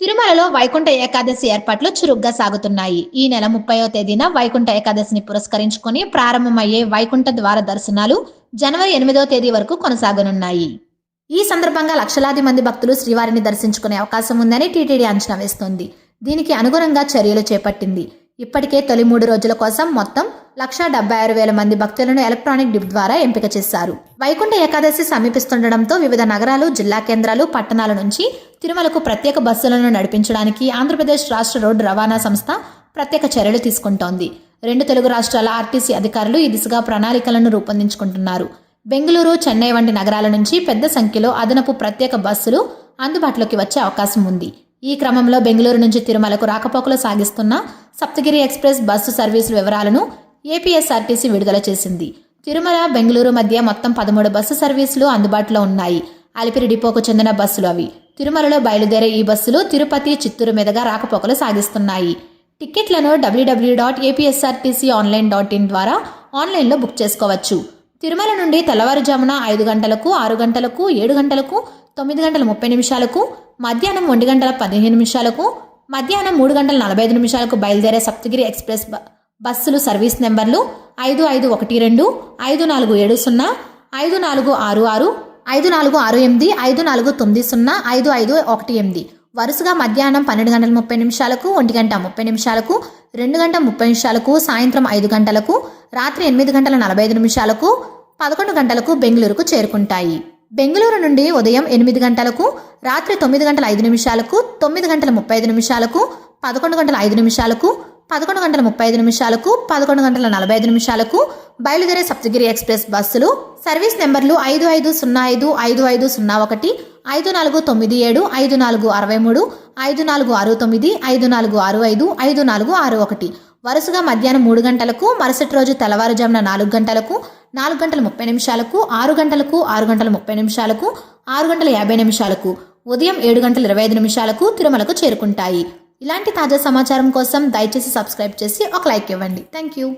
తిరుమలలో వైకుంఠ ఏకాదశి ఏర్పాట్లు చురుగ్గా సాగుతున్నాయి. ఈ నెల ముప్పయో తేదీన వైకుంఠ ఏకాదశిని పురస్కరించుకుని ప్రారంభమయ్యే వైకుంఠ ద్వార దర్శనాలు జనవరి ఎనిమిదో తేదీ వరకు కొనసాగనున్నాయి. ఈ సందర్భంగా లక్షలాది మంది భక్తులు శ్రీవారిని దర్శించుకునే అవకాశం ఉందని టీటీడీ అంచనా వేస్తోంది. దీనికి అనుగుణంగా చర్యలు చేపట్టింది. ఇప్పటికే తొలి మూడు రోజుల కోసం మొత్తం లక్షా డెబ్బై ఆరు వేల మంది భక్తులను ఎలక్ట్రానిక్ డిప్ ద్వారా ఎంపిక చేశారు. వైకుంఠ ఏకాదశి సమీపిస్తుండటంతో వివిధ నగరాలు జిల్లా కేంద్రాలు పట్టణాల నుంచి తిరుమలకు ప్రత్యేక బస్సులను నడిపించడానికి ఆంధ్రప్రదేశ్ రాష్ట్ర రోడ్డు రవాణా సంస్థ ప్రత్యేక చర్యలు తీసుకుంటోంది. రెండు తెలుగు రాష్ట్రాల ఆర్టీసీ అధికారులు ఈ దిశగా ప్రణాళికలను రూపొందించుకుంటున్నారు. బెంగళూరు చెన్నై వంటి నగరాల నుంచి పెద్ద సంఖ్యలో అదనపు ప్రత్యేక బస్సులు అందుబాటులోకి వచ్చే అవకాశం ఉంది. ఈ క్రమంలో బెంగళూరు నుంచి తిరుమలకు రాకపోకలు సాగిస్తున్న సప్తగిరి ఎక్స్ప్రెస్ బస్సు సర్వీసుల వివరాలను ఏపీఎస్ఆర్టీసీ విడుదల చేసింది. తిరుమల బెంగళూరు మధ్య మొత్తం పదమూడు బస్సు సర్వీసులు అందుబాటులో ఉన్నాయి. అలిపిరి డిపోకు చెందిన బస్సులు అవి. తిరుమలలో బయలుదేరే ఈ బస్సులు తిరుపతి చిత్తూరు మీదుగా రాకపోకలు సాగిస్తున్నాయి. టికెట్లను WWW dot APSRTC online dot in ద్వారా ఆన్లైన్లో బుక్ చేసుకోవచ్చు. తిరుమల నుండి తెల్లవారుజామున ఐదు గంటలకు ఆరు గంటలకు ఏడు గంటలకు తొమ్మిది గంటల ముప్పై నిమిషాలకు మధ్యాహ్నం ఒంటి గంటల పదిహేను నిమిషాలకు మధ్యాహ్నం మూడు గంటల నలభై ఐదు నిమిషాలకు బయలుదేరే సప్తగిరి ఎక్స్ప్రెస్ బస్సులు సర్వీస్ నెంబర్లు ఐదు ఐదు ఒకటి రెండు ఐదు నాలుగు ఏడు సున్నా ఐదు నాలుగు ఆరు ఆరు ఐదు నాలుగు ఆరు ఎనిమిది ఐదు నాలుగు తొమ్మిది సున్నా ఐదు ఐదు ఒకటి ఎనిమిది. వరుసగా మధ్యాహ్నం పన్నెండు గంటల ముప్పై నిమిషాలకు ఒంటి గంట ముప్పై నిమిషాలకు రెండు గంటల ముప్పై నిమిషాలకు సాయంత్రం ఐదు గంటలకు రాత్రి ఎనిమిది గంటల నలభై ఐదు నిమిషాలకు పదకొండు గంటలకు బెంగళూరుకు చేరుకుంటాయి. బెంగళూరు నుండి ఉదయం ఎనిమిది గంటలకు రాత్రి తొమ్మిది గంటల ఐదు నిమిషాలకు తొమ్మిది గంటల ముప్పై ఐదు నిమిషాలకు పదకొండు గంటల ఐదు నిమిషాలకు పదకొండు గంటల ముప్పై ఐదు నిమిషాలకు పదకొండు గంటల నలభై ఐదు నిమిషాలకు బయలుదేరే సప్తగిరి ఎక్స్ప్రెస్ బస్సులు సర్వీస్ నెంబర్లు ఐదు ఐదు సున్నా ఐదు ఐదు ఐదు సున్నా ఒకటి ఐదు నాలుగు తొమ్మిది ఏడు ఐదు నాలుగు అరవై మూడు ఐదు నాలుగు ఆరు తొమ్మిది ఐదు నాలుగు ఆరు ఐదు ఐదు నాలుగు ఆరు ఒకటి. వరుసగా మధ్యాహ్నం మూడు గంటలకు మరుసటి రోజు తెల్లవారుజామున నాలుగు గంటలకు నాలుగు గంటల ముప్పై నిమిషాలకు ఆరు గంటలకు ఆరు గంటల ముప్పై నిమిషాలకు ఆరు గంటల యాభై నిమిషాలకు ఉదయం ఏడు గంటల ఇరవై ఐదు నిమిషాలకు తిరుమలకు చేరుకుంటాయి. ఇలాంటి తాజా సమాచారం కోసం దయచేసి సబ్స్క్రైబ్ చేసి ఒక లైక్ ఇవ్వండి. Thank you.